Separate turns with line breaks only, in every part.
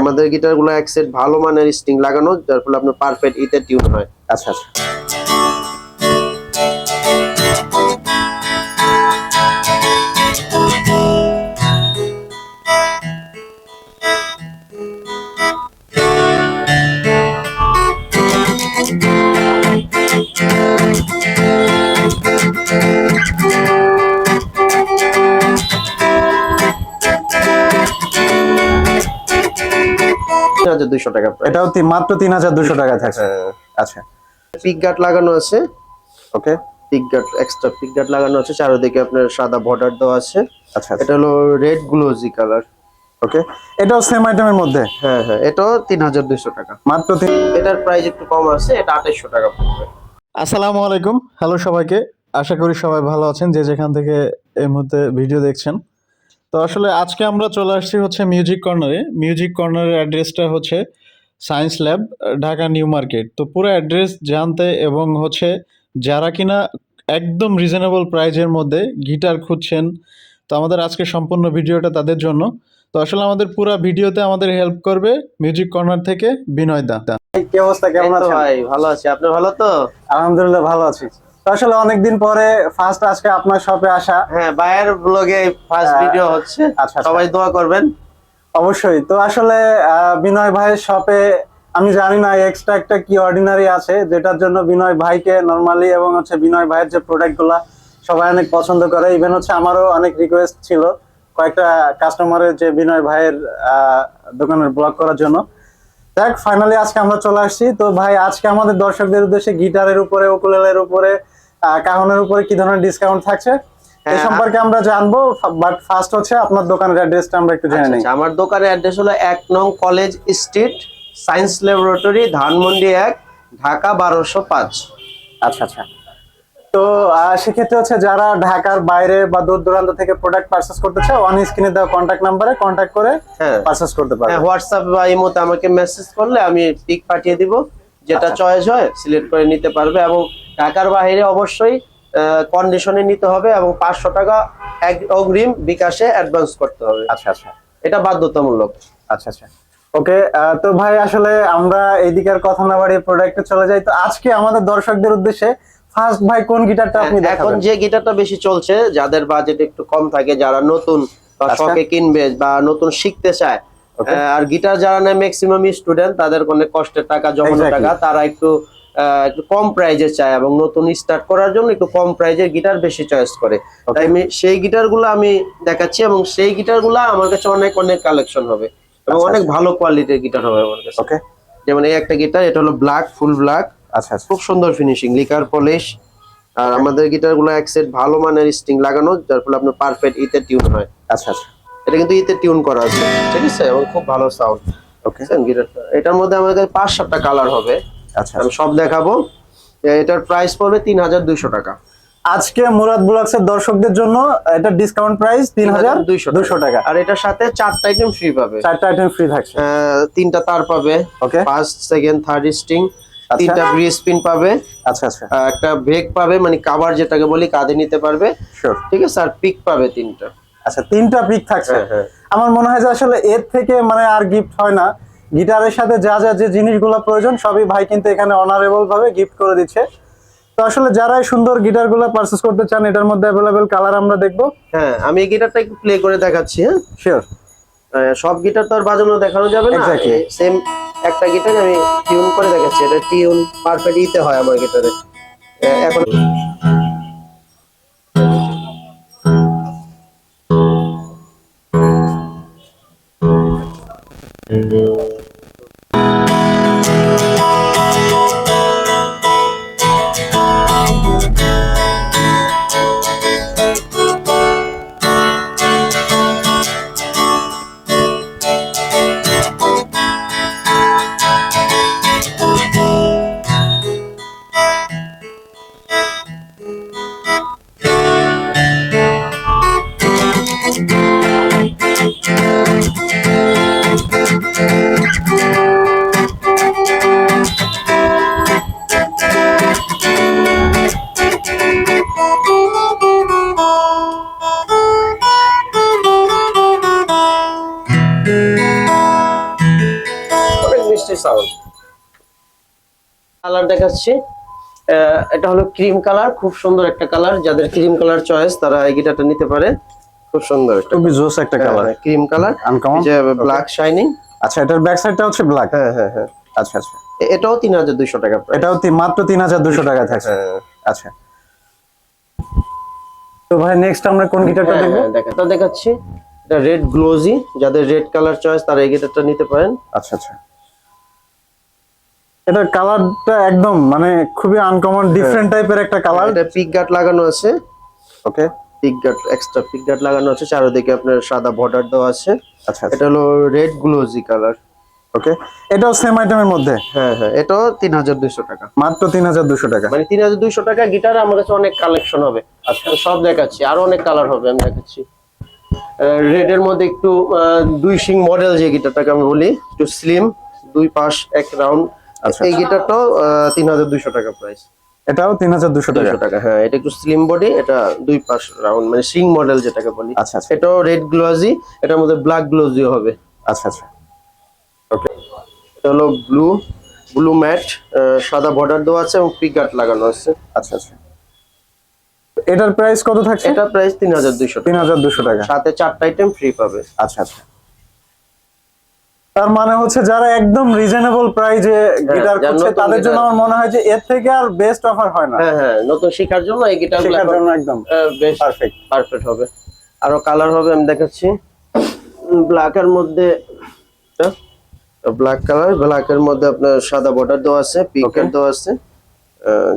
আমাদের গিটারগুলো এক সেট ভালো মানের স্ট্রিং লাগানো, যার ফলে আপনার পারফেক্ট ইতে টিউন হয়।
আচ্ছা আচ্ছা।
দুইশো টাকা
এটাও মাত্র তিন হাজার দুশো টাকা থাকছে। আচ্ছা।
পিক গার্ড লাগানো আছে।
Okay.
Pick guard extra pick guard লাগানো আছে। চারিদিকে আপনার সাদা বর্ডার দেওয়া আছে।
আচ্ছা
এটা হলো রেড গ্লোজি কালার
ওকে। এটাও সেম আইটেমের মধ্যে?
হ্যাঁ হ্যাঁ। এটাও তিন হাজার দুইশো টাকা।
মাত্র
এটার প্রাইস একটু কম আছে এটা আঠাইশশো টাকা পড়বে।
আসসালামু আলাইকুম। হ্যালো সবাইকে। আশা করি সবাই ভালো আছেন। যে যেখান থেকে এই মুহূর্তে ভিডিও দেখছেন তো আসলে আজকে আমরা চলে আসছি হচ্ছে মিউজিক কর্নারে মিউজিক কর্নারের অ্যাড্রেসটা হচ্ছে Science Lab Dhaka New Market তো পুরো অ্যাড্রেস জানতে এবং হচ্ছে যারা কিনা একদম রিজনেবল প্রাইজের মধ্যে গিটার খুঁজছেন তো আমাদের আজকে সম্পূর্ণ ভিডিওটা তাদের জন্য। তো আসলে আমাদের পুরো ভিডিওতে আমাদের হেল্প করবে মিউজিক কর্নার থেকে বিনয় দা কি অবস্থা?
এই তো ভাই ভালো আছি। আপনি ভালো তো?
আলহামদুলিল্লাহ ভালো আছি। আসলে অনেকদিন পরে ফার্স্ট আজকে আপনার শপে আসা।
হ্যাঁ বায়ের ব্লগে ফার্স্ট ভিডিও হচ্ছে।
আচ্ছা, আচ্ছা।
সবাই দোয়া করবেন।
অবশ্যই। তো আসলে বিনয় ভাইয়ের শপে আমি জানি না এক্সট্রা একটা কি অর্ডিনারি আছে যেটার জন্য বিনয় ভাইকে নর্মালি এবং হচ্ছে বিনয় ভাইয়ের যে প্রোডাক্টগুলা সবাই অনেক পছন্দ করে। ইভেন হচ্ছে আমারও অনেক রিকোয়েস্ট ছিল কয়েকটা কাস্টমারের যে বিনয় ভাইয়ের আহ, দোকানের ব্লগ করার জন্য। দেখ ফাইনালি আজকে আমরা চলে আসছি। তো ভাই আজকে আমাদের দর্শকদের উদ্দেশ্যে গিটারের উপরে ওকুলেলের উপরে কাহনের উপরে কি ধরনের ডিসকাউন্ট থাকছে? এই
হ্যাঁ,
সম্পর্কে আমরা জানব বাট ফার্স্ট হচ্ছে আপনার দোকানের অ্যাড্রেসটা আমরা একটু জেনে
আচ্ছা,
নিই।
আচ্ছা, আমার দোকানের অ্যাড্রেস হলো এক নং College Street Science Laboratory Dhanmondi এক ঢাকা বারোশো পাঁচ।
আচ্ছা আচ্ছা। তো সেক্ষেত্রে হচ্ছে যারা ঢাকার বাইরে বা দূর দূরান্ত থেকে প্রোডাক্ট পারচেস করতে চায় অন স্ক্রিনে দেওয়া কন্ট্যাক্ট নাম্বারে কন্ট্যাক্ট করে
হ্যাঁ।
পারচেস করতে
হ্যাঁ হোয়াটসঅ্যাপ বা ইমোতে আমাকে মেসেজ করলে আমি পিক পাঠিয়ে দিব যেটা
আচ্ছা।
চয়েস হয় সিলেক্ট করে নিতে পারবে এবং ঢাকার বাইরে অবশ্যই কন্ডিশনে নিতে হবে এবং পাঁচশো টাকা এক অগ্রিম বিকাশে অ্যাডভান্স করতে হবে।
আচ্ছা আচ্ছা।
এটা বাধ্যতামূলক।
আচ্ছা আচ্ছা। ওকে তো ভাই আসলে আমরা এইদিকের কথা না বাড়িয়ে প্রোডাক্টে চলে যাই। তো আজকে আমাদের দর্শকদের উদ্দেশ্যে ফার্স্ট ভাই কোন গিটারটা আপনি
হ্যাঁ, এখন যে গিটারটা বেশি চলছে যাদের বাজেট একটু কম থাকে যারা নতুন বা
আচ্ছা।
শখে কিনবে বা নতুন শিখতে চায় আর গিটার যারা নেয় ম্যাক্সিমাম স্টুডেন্ট তাদের অনেক কষ্টের টাকা জমানো টাকা তারা একটু একটু কম প্রাইজে চায় এবং নতুন স্টার্ট করার জন্য একটু কম প্রাইজের গিটার বেশি চয়েস করে। তাই আমি সেই গিটারগুলো আমি দেখাচ্ছি এবং সেই গিটারগুলো আমার কাছে অনেক অনেক কালেকশন হবে এবং
আচ্ছা,
অনেক
আচ্ছা।
ভালো কোয়ালিটির গিটার হবে আমার কাছে।
ওকে
যেমন এই একটা গিটার এটা হলো ব্ল্যাক ফুল ব্ল্যাক
আচ্ছা আচ্ছা।
খুব সুন্দর ফিনিশিং লিকার পলিশ আর আমাদের গিটারগুলো এক সেট ভালো মানের স্ট্রিং লাগানো যার ফলে আপনার পারফেক্ট ইতে টিউন হয়।
আচ্ছা আচ্ছা।
এটা কিন্তু ইতে টিউন করা আছে ঠিক আছে? এবং খুব ভালো সাউন্ড
ওকে
গিটারটা এটার মধ্যে আমাদের কাছে পাঁচ সাতটা কালার হবে।
আচ্ছা
আমি সব দেখাবো। এটার প্রাইস পড়বে তিন হাজার দুইশো টাকা।
আজকে মুরাদ ব্লগস এর দর্শকদের জন্য এটা ডিসকাউন্ট প্রাইস তিন হাজার দুশো টাকা।
আর এটার সাথে চারটা আইটেম ফ্রি পাবে।
চারটা আইটেম ফ্রি থাকছে।
আহ, তিনটা তার পাবে।
Okay
first second third string
আচ্ছা।
তিনটা ব্রি স্পিন পাবে।
আচ্ছা আচ্ছা।
একটা ব্রেক পাবে মানে কাভার যেটাকে বলি কাঁধে নিতে পারবে। ঠিক আছে? আর পিক পাবে তিনটা।
আচ্ছা তিনটা পিক থাকছে।
হ্যাঁ, হ্যাঁ।
আমার মনে হয় যে আসলে এর থেকে মানে আর গিফট হয় না। গিটারের সাথে যা যা যে জিনিসগুলো প্রয়োজন সবই ভাই কিন্তু এখানে অনারেবল ভাবে গিফট করে দিচ্ছে। তো আসলে যারা সুন্দর গিটারগুলো পারচেস করতে চান এটার মধ্যে অ্যাভেলেবেল কালার আমরা দেখব।
হ্যাঁ আমি এই গিটারটা একটু প্লে করে দেখাচ্ছি হ্যাঁ?
শিওর
সব গিটার তো আর বাজানো দেখানো যাবে না? সেম একটা গিটার আমি টিউন করে রেখেছি এটা টিউন পারফেক্ট দিতে হয় আমার গিটারে এখন Thank you. সাউন্ড কালার দেখাচ্ছি। এটা হলো ক্রিম কালার খুব সুন্দর একটা কালার যাদের ক্রিম কালার চয়েস তারা এই গিটারটা নিতে পারে। খুব সুন্দর একটা
খুবই জোস একটা কালার
ক্রিম কালার
আনকমন
যে ব্ল্যাক শাইনিং
আচ্ছা এটার ব্যাক সাইডটা হচ্ছে ব্ল্যাক
হ্যাঁ হ্যাঁ হ্যাঁ।
আচ্ছা আচ্ছা।
এটাও তিন হাজার দুইশো টাকা
এটাও মাত্র তিন হাজার দুশো টাকা থাকছে।
হ্যাঁ।
আচ্ছা। তো ভাই নেক্সট আমরা কোন গিটারটা
হ্যাঁ,
দেখব?
হ্যাঁ, দেখাচ্ছি। এটা রেড গ্লোজি যাদের রেড কালার চয়েস তারা এই গিটারটা নিতে পারেন।
আচ্ছা আচ্ছা। এটার কালারটা একদম মানে খুবই আনকমন ডিফারেন্ট টাইপের একটা কালার
এটা পিক গার্ড লাগানো আছে।
Okay
pick guard extra pick guard লাগানো আছে। চারিদিকে আপনার সাদা বর্ডার দেওয়া আছে।
আচ্ছা
এটা হলো রেড গ্লোজি কালার
ওকে এটাও সেম আইটেমের মধ্যে?
হ্যাঁ হ্যাঁ। এটাও তিন হাজার দুইশো টাকা।
মাত্র তিন হাজার দুশো টাকা।
মানে তিন হাজার দুইশো টাকা গিটার আমার কাছে অনেক কালেকশন হবে। আচ্ছা। সব দেখাচ্ছি। আরও অনেক কালার হবে আমি দেখাচ্ছি। রেড এর মধ্যে একটু দুই সিং মডেল যে গিটারটাকে আমি বলি একটু স্লিম দুই পাশ এক রাউন্ড
আচ্ছা,
এই গিটারটাও তিন হাজার দুইশো টাকা প্রাইস
এটাও তিন হাজার দুশো টাকা?
হ্যাঁ এটা একটু স্লিম বডি এটা দুই পাশ রাউন্ড মানে সিং মডেল যেটাকে বলি।
আচ্ছা আচ্ছা।
এটাও রেড গ্লোজি এটার মধ্যে ব্ল্যাক গ্লোজিও হবে।
আচ্ছা আচ্ছা। ওকে
এটা হলো ব্লু ব্লু ম্যাট সাদা বর্ডার দেওয়া আছে এবং পিক গার্ড লাগানো আছে।
আচ্ছা আচ্ছা। এটার প্রাইস কত থাকছে?
এটা প্রাইস তিন হাজার দুইশো
তিন হাজার দুশো টাকা।
সাথে চারটা আইটেম ফ্রি পাবে।
আচ্ছা আচ্ছা। তার মানে হচ্ছে যারা একদম রিজনেবল প্রাইজে গিটার করছে তাদের জন্য আমার মনে হয় যে এর থেকে আর বেস্ট অফার হয় না।
হ্যাঁ হ্যাঁ নতুন শেখার জন্য এই গিটার
শেখার জন্য একদম পারফেক্ট
পারফেক্ট হবে। আরও কালার হবে আমি দেখাচ্ছি। ব্ল্যাক এর মধ্যে ব্ল্যাক কালার ব্ল্যাক এর মধ্যে আপনার সাদা বর্ডার দেওয়া আছে পিকের
Okay.
দেওয়া আছে।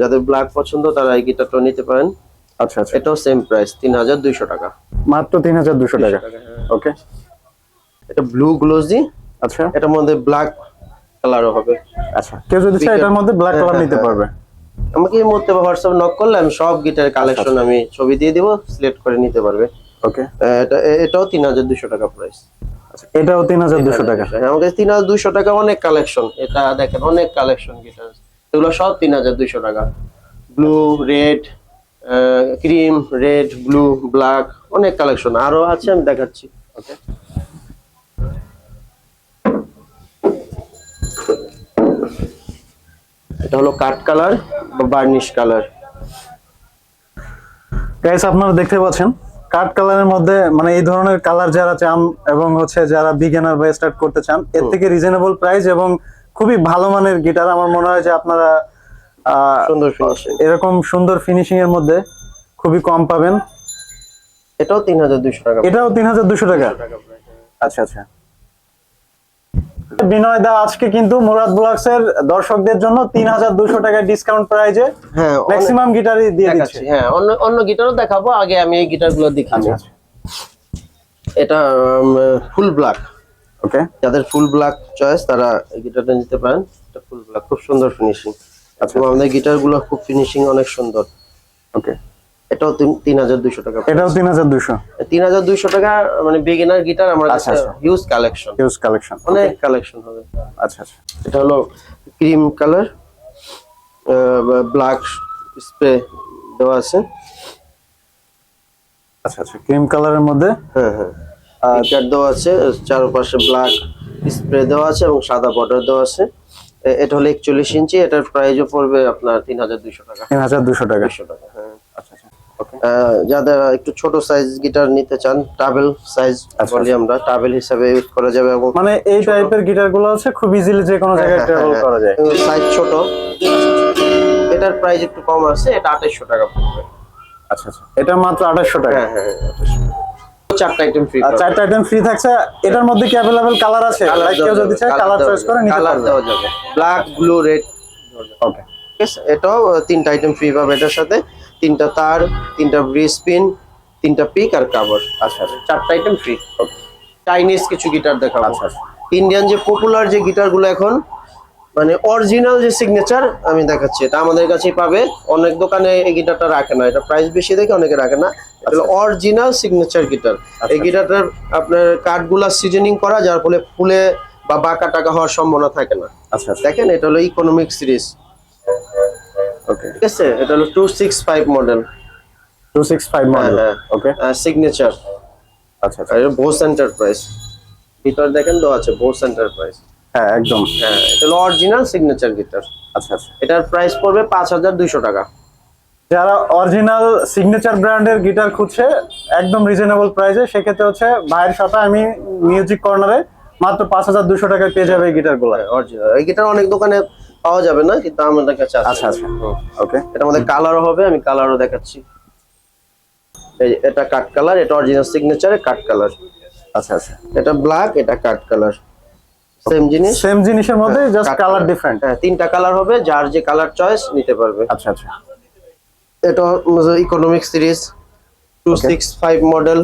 যাদের ব্ল্যাক পছন্দ তারা এই গিটারটা নিতে পারেন।
আচ্ছা আচ্ছা।
এটাও সেম প্রাইস তিন হাজার দুইশো টাকা।
মাত্র তিন হাজার দুশো টাকা। ওকে
এটা ব্লু গ্লোজি
আচ্ছা।
এটার মধ্যে ব্ল্যাক কালারও হবে।
আচ্ছা। কেউ যদি চায় এটার মধ্যে ব্ল্যাক
হ্যাঁ,
কালার
হ্যাঁ,
নিতে
হ্যাঁ।
পারবে।
আমাকে এই মুহূর্তে হোয়াটসঅ্যাপ নক করলে আমি সব গিটারের
আচ্ছা,
কালেকশন আমি ছবি দিয়ে দিব সিলেক্ট করে নিতে পারবে।
ওকে
এটা এটাও তিন হাজার দুশো টাকা প্রাইস
আচ্ছা এটাও তিন হাজার দুশো টাকা।
হ্যাঁ আমাকে তিন হাজার দুইশো টাকা অনেক কালেকশন এটা দেখেন অনেক কালেকশন গিটার এগুলো সব তিন হাজার দুইশো টাকা। Blue red cream red blue black অনেক কালেকশন আরও আছে আমি দেখাচ্ছি। ওকে এটা হলো কাট কালার বা বার্নিশ কালার।
গাইস আপনারা দেখতে পাচ্ছেন কাট কালারের মধ্যে মানে এই ধরনের কালার যারা চান এবং হচ্ছে যারা বিগিনার বা স্টার্ট করতে চান এর থেকে রিজনেবল প্রাইস এবং খুবই ভালো মানের গিটার আমার মনে হয় যে আপনারা
সুন্দর ফিনিশিং
এরকম সুন্দর ফিনিশিং এর মধ্যে খুবই কম পাবেন।
এটাও তিন হাজার দুইশো টাকা।
এটাও তিন হাজার দুশো টাকা। আচ্ছা আচ্ছা। বিনয় দা আজকে কিন্তু মুরাদ ব্লগস এর দর্শকদের জন্য তিন হাজার দুশো টাকা ডিসকাউন্ট প্রাইজে
হ্যাঁ
ম্যাক্সিমাম গিটারই দিয়ে দিচ্ছে।
হ্যাঁ অন্য অন্য গিটারও দেখাবো আগে আমি এই গিটারগুলো দেখাবো।
আচ্ছা আচ্ছা।
এটা ফুল ব্ল্যাক।
ওকে।
যাদের ফুল ব্ল্যাক চয়েস তারা এই গিটারটা নিতে পারেন। এটা ফুল ব্ল্যাক খুব সুন্দর ফিনিশিং
আচ্ছা।
আমাদের গিটারগুলো খুব ফিনিশিং অনেক সুন্দর।
ওকে।
এটাও তিন- হাজার দুইশো টাকা
এটাও তিন হাজার দুশো
তিন হাজার দুইশো টাকা মানে বিগিনার গিটার আমার
আচ্ছা,
কাছে। হিউজ কালেকশন
হিউজ কালেকশন
অনেক কালেকশন হবে।
আচ্ছা আচ্ছা।
এটা হলো ক্রিম কালার ব্ল্যাক স্প্রে দেওয়া আছে।
আচ্ছা আচ্ছা ক্রিম কালারের মধ্যে?
হ্যাঁ হ্যাঁ। পিকার দেওয়া আছে চারপাশে ব্ল্যাক স্প্রে দেওয়া আছে এবং সাদা বর্ডার দেওয়া আছে। এটা হলো একচল্লিশ ইঞ্চি এটার প্রাইসও পড়বে আপনার তিন হাজার দুইশো টাকা।
তিন হাজার দুশো টাকা।
দুইশো টাকা হ্যাঁ
আচ্ছা আচ্ছা ওকে
আহ, যাদের একটু ছোট সাইজ গিটার নিতে চান টাবেল সাইজ
আচ্ছা,
বলি আমরা টাবেল হিসাবে ইউজ করা যাবে এবং
মানে এই টাইপের গিটারগুলো আছে খুব ইজিলি যে কোনো জায়গায় ট্রাভেল করা যায়।
সাইজ ছোট। এটার প্রাইস একটু কম আছে এটা আঠাইশশো টাকা পড়বে।
আচ্ছা আচ্ছা। এটা মাত্র আঠাশশো টাকা।
হ্যাঁ হ্যাঁ 2800 চারটা আইটেম ফ্রি
চারটা আইটেম ফ্রি থাকছে। এটার মধ্যে কি অ্যাভেলেবেল কালার আছে? কেউ যদি চায় কালার চয়েস করে নিতে পারবে।
দেওয়া যাবে। ব্ল্যাক ব্লু রেড
ওকে
ঠিক আছে? এটাও তিনটা আইটেম ফ্রি পাবে এটার সাথে। তিনটা তার তিনটা ব্রিজ পিন তিনটা পিক আর কাভার
আচ্ছা আচ্ছা।
চারটা আইটেম ফ্রি চাইনিজ কিছু গিটার দেখাবো।
আচ্ছা, আচ্ছা।
ইন্ডিয়ান যে পপুলার যে গিটারগুলো এখন মানে অরিজিনাল যে সিগনেচার আমি দেখাচ্ছি এটা আমাদের কাছেই পাবে। অনেক দোকানে এই গিটারটা রাখে না। এটা প্রাইস বেশি দেখে অনেকে রাখে না। অরিজিনাল সিগনেচার গিটার এই গিটারটার আপনার কাঠগুলা সিজনিং করা যার ফলে ফুলে বা বাঁকা টাকা হওয়ার সম্ভাবনা থাকে না।
আচ্ছা আচ্ছা।
দেখেন এটা হলো ইকোনমিক সিরিজ
ওকে
ঠিক আছে এটা হলো two six five model
two six five model
হ্যাঁ।
ওকে
সিগনেচার
আচ্ছা আচ্ছা।
এটা বোস এন্টারপ্রাইজ ভিতর দেখেন তো আছে বোস এন্টারপ্রাইজ
হ্যাঁ একদম।
হ্যাঁ এটা হলো অরিজিনাল সিগনেচার গিটার
আচ্ছা আচ্ছা।
এটার প্রাইস পড়বে পাঁচ হাজার দুইশো টাকা।
যারা অরিজিনাল সিগনেচার ব্র্যান্ডের গিটার খুঁজছে একদম রিজনেবল প্রাইসে সেক্ষেত্রে হচ্ছে ভাইয়ের সাথে আমি মিউজিক কর্নারে মাত্র পাঁচ হাজার দুশো টাকায় পেয়ে যাবে এই গিটারগুলো।
অরিজিনাল এই গিটার অনেক দোকানে পাওয়া যাবে না কিন্তু আমাদের কাছে আছে।
আচ্ছা আচ্ছা। ওকে।
এটা আমাদের কালারও হবে আমি কালারও দেখাচ্ছি। এই এটা কাট কালার এটা অরিজিনাল সিগনেচারে কাট কালার
আচ্ছা আচ্ছা।
এটা ব্ল্যাক এটা কাট কালার সেম জিনিস?
সেম জিনিসের মধ্যে জাস্ট কালার। ডিফারেন্ট
হ্যাঁ তিনটা কালার হবে যার যে কালার চয়েস নিতে পারবে।
আচ্ছা আচ্ছা।
এটা economic series two six five model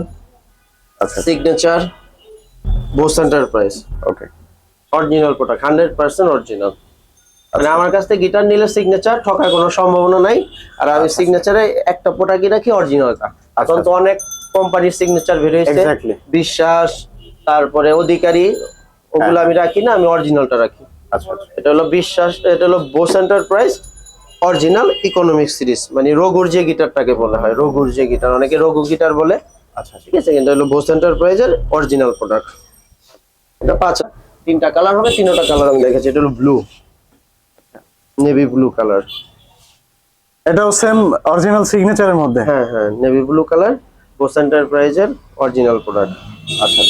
আচ্ছা
signature Bose enterprise
okay
original product hundred percent original মানে আমার কাছ থেকে গিটার নিলে সিগনেচার ঠকার কোনো সম্ভাবনা নাই। আর আমি সিগনেচারে একটা প্রোডাক্টই রাখি অরিজিনালটা এখন তো অনেক কোম্পানির সিগনেচার বের হয়েছে। বিশ্বাস তারপরে অধিকারী ওগুলো আমি রাখি না আমি অরিজিনালটা রাখি।
আচ্ছা আচ্ছা।
এটা হলো বিশ্বাস এটা হলো Bose enterprise original economic series মানে রঘুর যে গিটারটাকে বলা হয় রঘুর যে গিটার অনেকে রঘু গিটার বলে।
আচ্ছা
ঠিক আছে কিন্তু হলো বোস এন্টারপ্রাইজের অরিজিনাল প্রোডাক্ট এটা পাঁচ তিনটা কালার হবে তিনটা কালার আমি দেখেছি এটা হলো ব্লু নেভি ব্লু কালার
এটাও সেম অরিজিনাল সিগনেচারের মধ্যে?
হ্যাঁ হ্যাঁ নেভি ব্লু কালার বোস এন্টারপ্রাইজের অরিজিনাল প্রোডাক্ট
আচ্ছা।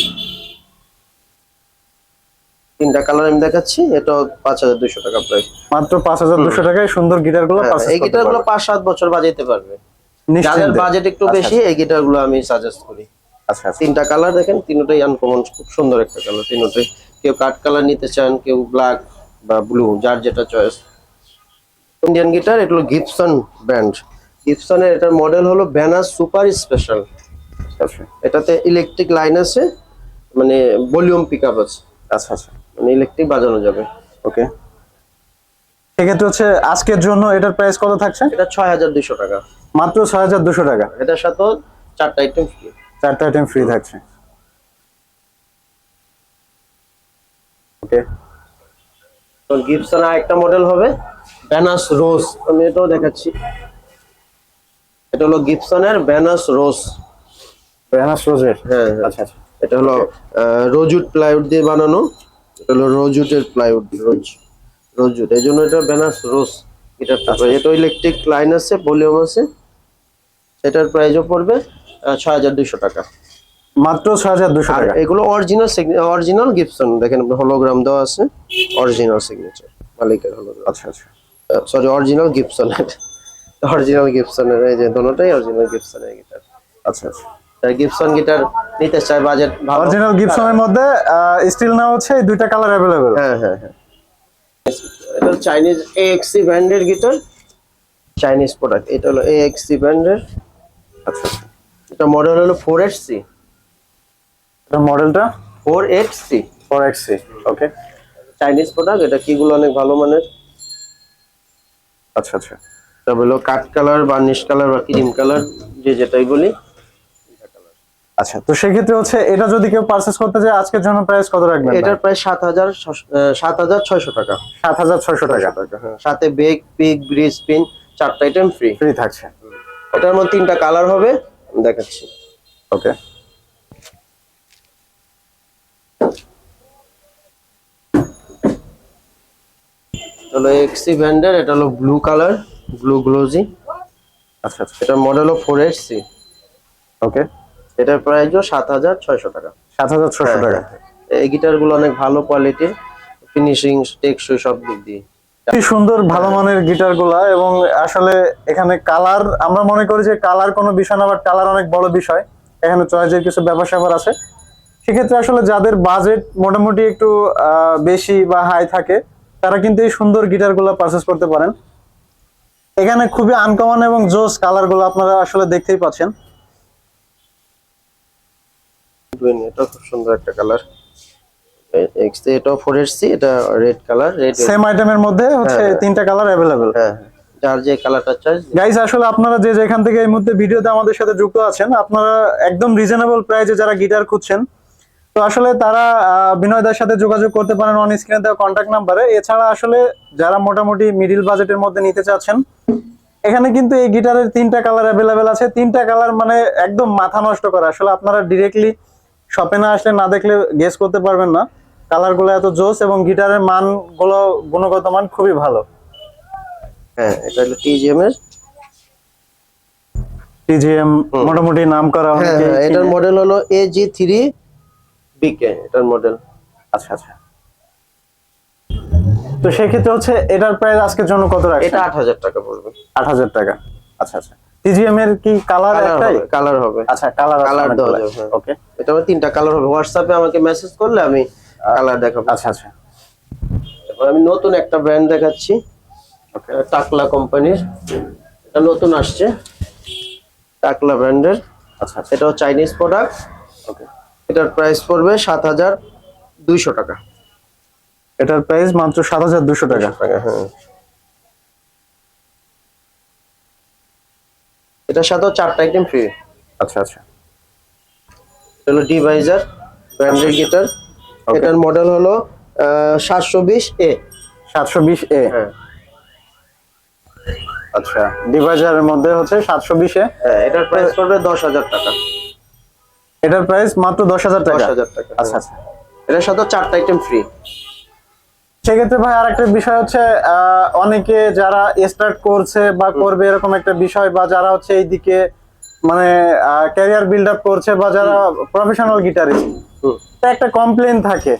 তিনটা কালার আমি দেখাচ্ছি এটা পাঁচ হাজার দুশো টাকা প্রাইস
মাত্র পাঁচ হাজার দুশো টাকায় সুন্দর গিটারগুলো
হ্যাঁ, এই গিটারগুলো পাঁচ সাত বছর বাজাইতে পারবে। যাদের বাজেট একটু বেশি এই গিটারগুলো আমি সাজেস্ট করি।
আচ্ছা আচ্ছা।
তিনটা কালার দেখেন তিনটাই আনকমন খুব সুন্দর একটা কালার তিনটাই। কেউ কাট কালার নিতে চান কেউ ব্ল্যাক বা ব্লু যার যেটা চয়েস ইন্ডিয়ান গিটার এগুলো গিপসন ব্র্যান্ড গিপসনের এটার মডেল হলো ব্যানার সুপার স্পেশাল এটাতে ইলেকট্রিক লাইন আছে মানে ভলিউম পিক আপ আছে।
আচ্ছা আচ্ছা।
মানে ইলেকট্রিক বাজানো যাবে।
ওকে সেক্ষেত্রে হচ্ছে আজকের জন্য এটার প্রাইস কত থাকছে?
এটা ছয় হাজার দুশো টাকা।
মাত্র ছয় হাজার দুশো টাকা?
এটার সাথে চারটা আইটেম ফ্রি
চারটা আইটেম ফ্রি থাকছে। ওকে
তো গিপসন একটা মডেল হবে। ব্যানাস রোজ আমি এটাও দেখাচ্ছি। এটা হলো গিপসনের ব্যানাস রোজ
রেহানাস রোজের
হ্যাঁ।
আচ্ছা আচ্ছা।
এটা হলো রোজুট প্লাইউড দিয়ে বানানো। এটা হলো রোজুটের প্লাইউড রোজ রোজুট। এই জন্য এটা ব্যানাস রোজ এটার এটা ইলেকট্রিক লাইন আছে ভলিউম আছে। এটার প্রাইসও পড়বে ছয় হাজার দুইশো টাকা।
মাত্র ছয় হাজার দুশো টাকা?
এগুলো অরিজিনাল অরিজিনাল গিপসন দেখেন হলোগ্রাম দেওয়া আছে অরিজিনাল সিগনেচার মালিকের হলোগ্রাম
আচ্ছা আচ্ছা।
সরি অরিজিনাল গিপসনের অরিজিনাল গিপসনের এই যে দুটোটাই অরিজিনাল গিপসনের গিটার
আচ্ছা আচ্ছা।
গিপসন গিটার নিতে চায় বাজেট ভালো।
অরিজিনাল গিপসনের মধ্যে স্টিল না হচ্ছে এই দুইটা কালার অ্যাভেলেবেল
হ্যাঁ হ্যাঁ হ্যাঁ। এটা চাইনিজ এএক্সি ব্র্যান্ডের গিটার চাইনিজ প্রোডাক্ট এটা হলো এএক্সি ব্র্যান্ডের
আচ্ছা
এটা মডেল হলো ফোর এইট সি
এটা মডেলটা
four eight C
four X C okay
Chinese product এটা কিগুলো অনেক ভালো মানের?
আচ্ছা আচ্ছা।
তবে হলো কাঠ কালার বার্নিশ কালার বা ক্রিম কালার যে যেটাই বলি
আচ্ছা তো সেক্ষেত্রে হচ্ছে এটা যদি কেউ পারচেস করতে যায় আজকের জন্য প্রাইস কত রাখবেন
এটার প্রায় সাত হাজার সাত হাজার ছয়শো টাকা।
সাত হাজার ছয়শো টাকা।
হ্যাঁ, সাথে বেগ পিক ব্রিজ পিন চারটা আইটেম ফ্রি
ফ্রি থাকছে।
এটার মধ্যে তিনটা কালার হবে দেখাচ্ছি।
ওকে
হলো এক্সি ব্র্যান্ডের এটা হলো ব্লু কালার ব্লু গ্লোজি
আচ্ছা আচ্ছা।
এটার মডেল হলো ফোর এইট সি
ওকে
এটার প্রাইসও সাত হাজার ছয়শো টাকা।
সাত হাজার ছশো
হ্যাঁ,
টাকা।
এই গিটারগুলো অনেক ভালো কোয়ালিটির ফিনিশিং টেকসই সব দিক দিয়ে।
কি সুন্দর ভালো মানের গিটারগুলা এবং আসলে এখানে কালার আমরা মনে করি যে কালার কোনো বিষয় না বাট কালার অনেক বড় বিষয়। এখানে চয়েসের কিছু ব্যাপার স্যাপার আছে। সেক্ষেত্রে আসলে যাদের বাজেট মোটামুটি একটু বেশি বা হাই থাকে তারা কিন্তু এই সুন্দর গিটারগুলা পারচেস করতে পারেন। এখানে খুবই আনকমন এবং জোস কালারগুলো আপনারা আসলে দেখতেই পাচ্ছেন।
এটা খুব সুন্দর একটা কালার এক্স এটাও ফোর এইট সি এটা রেড কালার রেড
সেম আইটেমের মধ্যে হচ্ছে
হ্যাঁ।
তিনটা কালার অ্যাভেলেবেল
হ্যাঁ হ্যাঁ। যার যে কালারটা চয়েস
গাইস আসলে আপনারা যে যেখান থেকে এই মুহূর্তে ভিডিওতে আমাদের সাথে যুক্ত আছেন আপনারা একদম রিজনেবল প্রাইসে যারা গিটার খুঁজছেন তো আসলে তারা আহ, বিনয় সাথে যোগাযোগ করতে পারেন অন স্ক্রিনে দেওয়া কন্ট্যাক্ট নাম্বারে এছাড়া আসলে যারা মোটামুটি মিডিল বাজেটের মধ্যে নিতে চাচ্ছেন এখানে কিন্তু এই গিটারের তিনটা কালার অ্যাভেলেবেল আছে। তিনটা কালার মানে একদম মাথা নষ্ট করা। আসলে আপনারা ডিরেক্টলি শপে না আসলে না দেখলে গেস করতে পারবেন না। কালারগুলো এত জোস এবং গিটারের মানগুলো গুণগত মান খুবই ভালো।
হ্যাঁ এটা হলো টিজিএম এর।
টিজিএম মোটামুটি নাম করা
হ্যাঁ হ্যাঁ, এটার মডেল হলো এজি থ্রি বিকে এটার মডেল
আচ্ছা আচ্ছা। তো সেক্ষেত্রে হচ্ছে এটার প্রাইস আজকের জন্য কত রাখছেন?
এটা আট হাজার টাকা পড়বে।
আট হাজার টাকা। আচ্ছা আচ্ছা। টিজিএম এর কি কালার
কালার
একটাই?
হবে কালার হবে।
আচ্ছা কালার
Colour দেওয়া যাবে, হ্যাঁ।
ওকে
এটা আমার তিনটা কালার হবে। হোয়াটসঅ্যাপে আমাকে মেসেজ করলে আমি কালার দেখাবো।
আচ্ছা আচ্ছা।
এবার আমি নতুন একটা ব্র্যান্ড দেখাচ্ছি।
ওকে
টাকলা কোম্পানির এটা নতুন আসছে। টাকলা ব্র্যান্ডের
আচ্ছা
এটাও চাইনিজ প্রোডাক্ট এটার প্রাইস পড়বে সাত হাজার দুইশো টাকা।
এটার প্রাইস মাত্র সাত হাজার দুশো টাকা।
হ্যাঁ। এটার সাথেও চারটা আইটেম ফ্রি
আচ্ছা আচ্ছা।
হলো ডিভাইজার ব্র্যান্ডের গিটার এটার মডেল হলো সাতশো বিশ এ
সাতশো বিশ এ
হ্যাঁ।
আচ্ছা ডিভাইজারের মধ্যে হচ্ছে সাতশো বিশে
হ্যাঁ এটার প্রাইস পড়বে দশ হাজার টাকা।
এটার প্রাইস মাত্র দশ হাজার টাকা।
টাকা।
আচ্ছা। আচ্ছা।
এটার সাথেও চারটা আইটেম ফ্রি
সেক্ষেত্রে ভাই আরেকটা বিষয় হচ্ছে অনেকে যারা স্টার্ট করছে বা করবে এরকম একটা বিষয় বা যারা হচ্ছে এইদিকে মানে ক্যারিয়ার বিল্ড আপ করছে বা যারা প্রফেশনাল গিটারিস্ট একটা কমপ্লেন থাকে।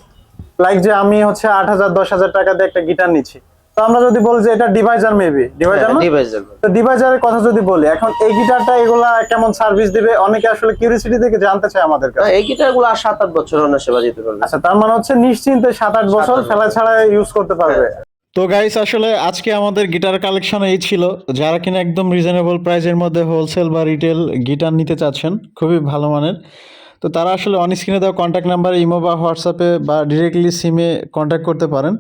লাইক যে আমি হচ্ছে আট হাজার দশ হাজার টাকা দিয়ে একটা গিটার নিচ্ছি। তো আমরা যদি বলি যে এটা ডিভাইজার মেবি ডিভাইজার না?
ডিভাইজার
তো ডিভাইজারের কথা যদি বলি এখন এই গিটারটা এগুলা কেমন সার্ভিস দিবে? অনেকে আসলে কিউরিয়াসিটি থেকে জানতে চায় আমাদের কাছে।
এই গিটারগুলো আর সাত আট বছর অনায়াসে বাজাতে পারবে।
আচ্ছা তার মানে হচ্ছে নিশ্চিন্তে সাত আট বছর
সাত আট
ফেলা ছাড়া ইউজ করতে পারবে।
হ্যাঁ।
তো গাইস আসলে আজকে আমাদের গিটার কালেকশন এই ছিল। যারা কিনা একদম রিজনেবল প্রাইসের মধ্যে হোলসেল বা রিটেল গিটার নিতে চাচ্ছেন খুবই ভালো মানের। তো তারা আসলে অন স্ক্রিনে দেওয়া কন্ট্যাক্ট নাম্বার ইমো বা হোয়াটসঅ্যাপে বা ডিরেক্টলি সিমে কন্ট্যাক্ট করতে পারেন।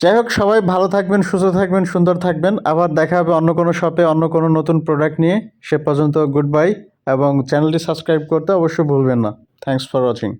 যাই হোক, সবাই ভালো থাকবেন, সুস্থ থাকবেন, সুন্দর থাকবেন। আবার দেখা হবে অন্য কোনো শপে অন্য কোনো নতুন প্রোডাক্ট নিয়ে। সে পর্যন্ত গুড বাই এবং চ্যানেলটি সাবস্ক্রাইব করতে অবশ্যই ভুলবেন না। Thanks for watching